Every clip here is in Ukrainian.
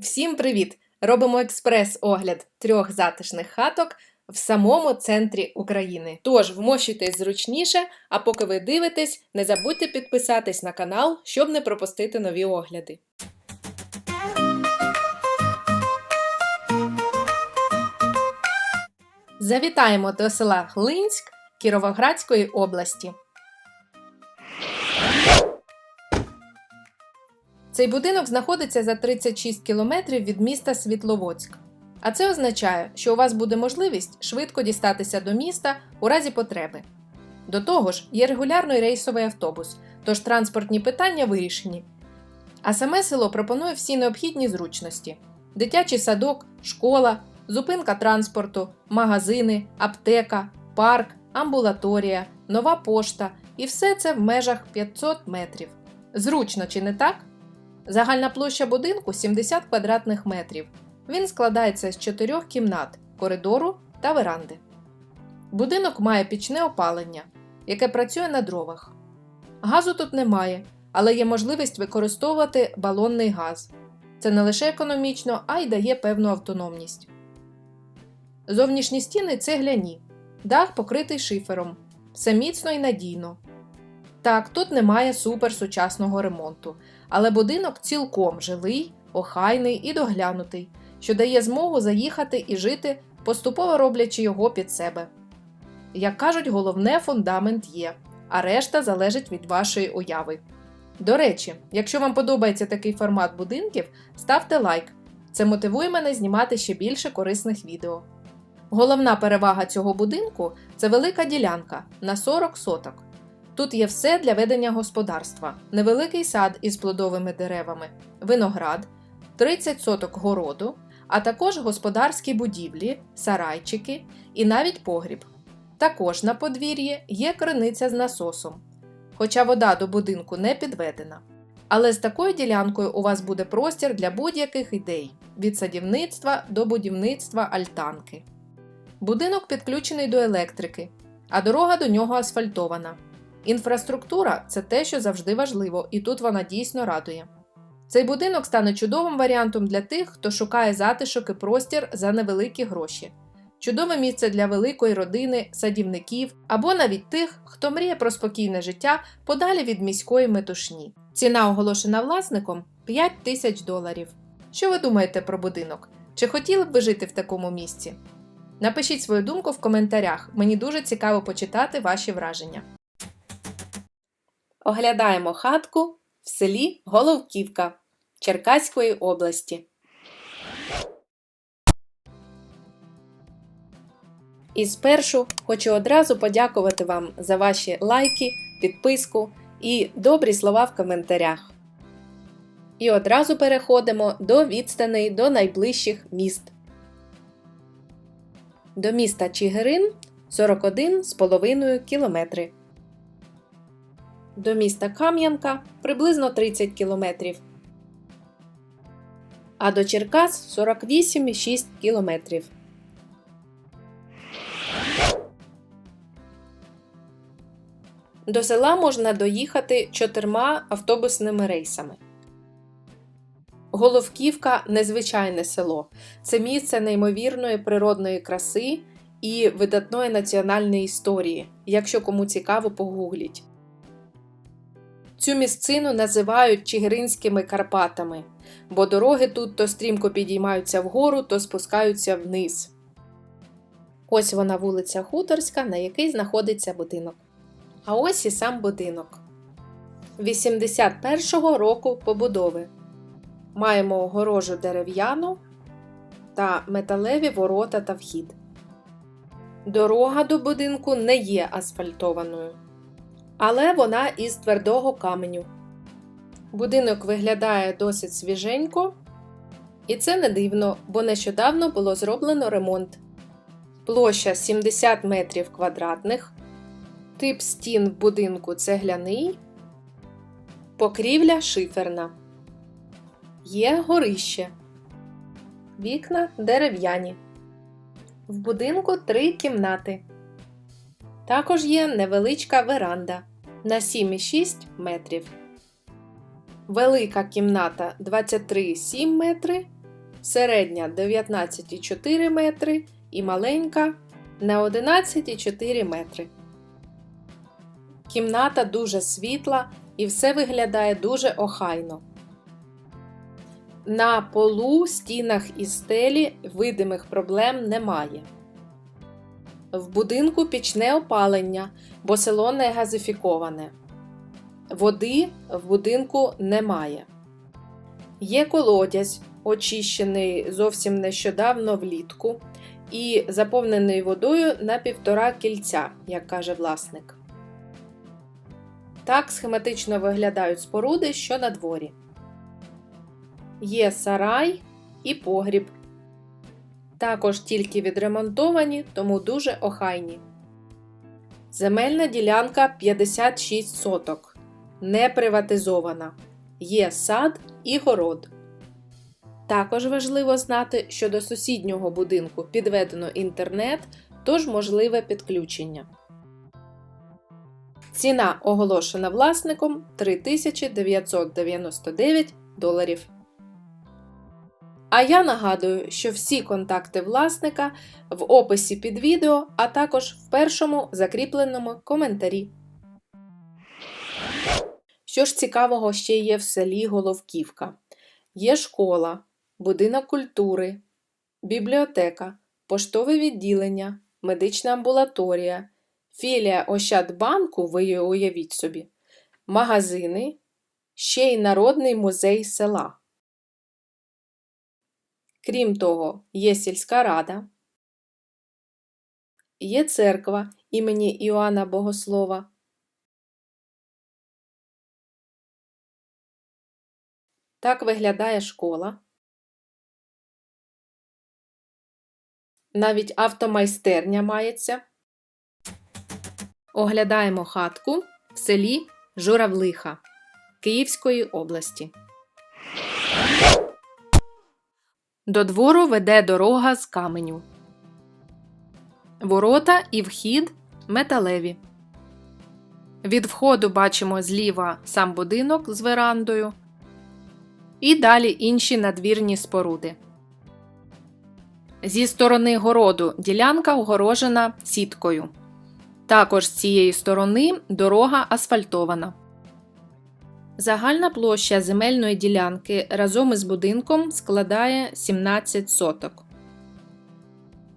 Всім привіт! Робимо експрес-огляд трьох затишних хаток в самому центрі України. Тож вмощуйтесь зручніше, а поки ви дивитесь, не забудьте підписатись на канал, щоб не пропустити нові огляди. Завітаємо до села Глинськ Кіровоградської області. Цей будинок знаходиться за 36 кілометрів від міста Світловодськ. А це означає, що у вас буде можливість швидко дістатися до міста у разі потреби. До того ж, є регулярний рейсовий автобус, тож транспортні питання вирішені. А саме село пропонує всі необхідні зручності: дитячий садок, школа, зупинка транспорту, магазини, аптека, парк, амбулаторія, нова пошта і все це в межах 500 метрів. Зручно чи не так? Загальна площа будинку 70 квадратних метрів. Він складається з чотирьох кімнат, коридору та веранди. Будинок має пічне опалення, яке працює на дровах. Газу тут немає, але є можливість використовувати балонний газ. Це не лише економічно, а й дає певну автономність. Зовнішні стіни цегляні, дах покритий шифером. Все міцно і надійно. Так, тут немає суперсучасного ремонту, але будинок цілком жилий, охайний і доглянутий, що дає змогу заїхати і жити, поступово роблячи його під себе. Як кажуть, головне фундамент є, а решта залежить від вашої уяви. До речі, якщо вам подобається такий формат будинків, ставте лайк. Це мотивує мене знімати ще більше корисних відео. Головна перевага цього будинку це велика ділянка на 40 соток. Тут є все для ведення господарства: невеликий сад із плодовими деревами, виноград, 30 соток городу, а також господарські будівлі, сарайчики і навіть погріб. Також на подвір'ї є криниця з насосом, хоча вода до будинку не підведена. Але з такою ділянкою у вас буде простір для будь-яких ідей від садівництва до будівництва альтанки. Будинок підключений до електрики, а дорога до нього асфальтована. Інфраструктура це те, що завжди важливо, і тут вона дійсно радує. Цей будинок стане чудовим варіантом для тих, хто шукає затишок і простір за невеликі гроші, чудове місце для великої родини, садівників або навіть тих, хто мріє про спокійне життя подалі від міської метушні. Ціна оголошена власником 5 тисяч доларів. Що ви думаєте про будинок? Чи хотіли б ви жити в такому місці? Напишіть свою думку в коментарях, мені дуже цікаво почитати ваші враження. Оглядаємо хатку в селі Головківка Черкаської області. І спершу хочу одразу подякувати вам за ваші лайки, підписку і добрі слова в коментарях. І одразу переходимо до відстаней до найближчих міст. До міста Чигирин 41,5 км. До міста Кам'янка приблизно 30 км. А до Черкас 48,6 км. До села можна доїхати чотирма автобусними рейсами. Головківка незвичайне село. Це місце неймовірної природної краси і видатної національної історії. Якщо кому цікаво, погугліть. Цю місцину називають Чигиринськими Карпатами, бо дороги тут то стрімко підіймаються вгору, то спускаються вниз. Ось вона вулиця Хуторська, на якій знаходиться будинок. А ось і сам будинок. 81-го року побудови. Маємо огорожу дерев'яну та металеві ворота та вхід. Дорога до будинку не є асфальтованою, але вона із твердого каменю. Будинок виглядає досить свіженько, і це не дивно, бо нещодавно було зроблено ремонт. Площа 70 метрів квадратних, тип стін в будинку цегляний, покрівля шиферна. Є горище. Вікна дерев'яні. В будинку три кімнати. Також є невеличка веранда на 7,6 метрів. Велика кімната 23,7 метри середня 19,4 метри і маленька на 11,4 метри. Кімната дуже світла і все виглядає дуже охайно. На полу, стінах і стелі видимих проблем немає. В будинку пічне опалення, бо село не газифіковане. Води в будинку немає. Є колодязь, очищений зовсім нещодавно влітку, і заповнений водою на півтора кільця, як каже власник. Так схематично виглядають споруди, що на дворі. Є сарай і погріб. Також тільки відремонтовані, тому дуже охайні. Земельна ділянка 56 соток. Не приватизована. Є сад і город. Також важливо знати, що до сусіднього будинку підведено інтернет, тож можливе підключення. Ціна оголошена власником 3999 доларів. А я нагадую, що всі контакти власника в описі під відео, а також в першому закріпленому коментарі. Що ж цікавого ще є в селі Головківка? Є школа, будинок культури, бібліотека, поштове відділення, медична амбулаторія, філія Ощадбанку, ви її уявіть собі, магазини, ще й Народний музей села. Крім того, є сільська рада, є церква імені Іоанна Богослова. Так виглядає школа. Навіть автомайстерня мається. Оглядаємо хатку в селі Журавлиха Київської області. До двору веде дорога з каменю. Ворота і вхід металеві. Від входу бачимо зліва сам будинок з верандою. І далі інші надвірні споруди. Зі сторони городу ділянка огорожена сіткою. Також з цієї сторони дорога асфальтована. Загальна площа земельної ділянки разом із будинком складає 17 соток.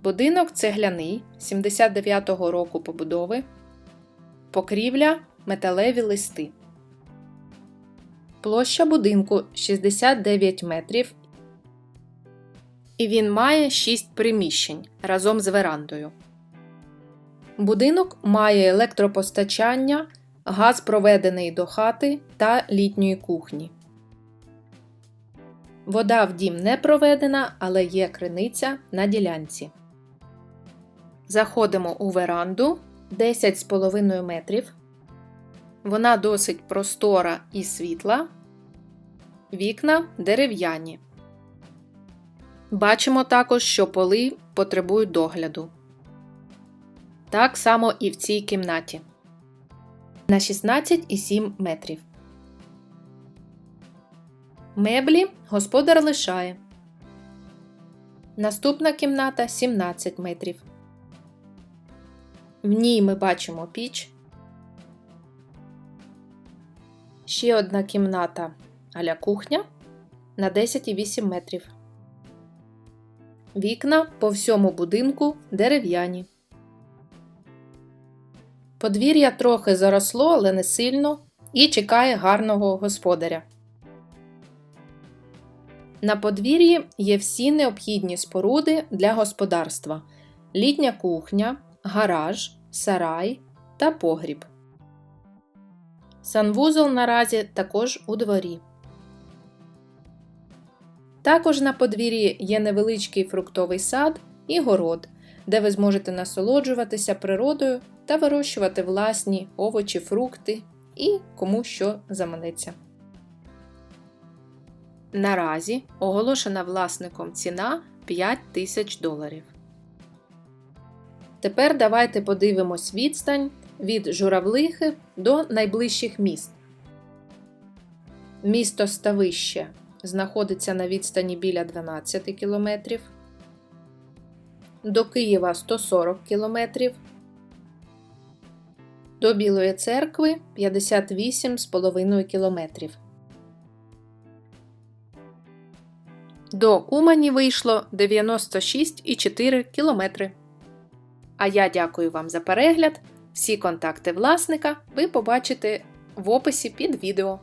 Будинок цегляний 79-го року побудови. Покрівля металеві листи. Площа будинку 69 метрів. І він має 6 приміщень разом з верандою. Будинок має електропостачання, газ проведений до хати та літньої кухні. Вода в дім не проведена, але є криниця на ділянці. Заходимо у веранду 10,5 метрів. Вона досить простора і світла. Вікна дерев'яні. Бачимо також, що поли потребують догляду. Так само і в цій кімнаті на 16,7 метрів. Меблі господар лишає. Наступна кімната 17 метрів. В ній ми бачимо піч. Ще одна кімната аля кухня на 10,8 метрів. Вікна по всьому будинку дерев'яні. Подвір'я трохи заросло, але не сильно, і чекає гарного господаря. На подвір'ї є всі необхідні споруди для господарства: літня кухня, гараж, сарай та погріб. Санвузол наразі також у дворі. Також на подвір'ї є невеличкий фруктовий сад і город, де ви зможете насолоджуватися природою та вирощувати власні овочі, фрукти і кому що заманеться. Наразі оголошена власником ціна 5 тисяч доларів. Тепер давайте подивимось відстань від журавлихи до найближчих міст. Місто Ставище знаходиться на відстані біля 12 км. До Києва 140 км. До Білої церкви 58,5 км. До Умані вийшло 96,4 км. А я дякую вам за перегляд. Всі контакти власника ви побачите в описі під відео.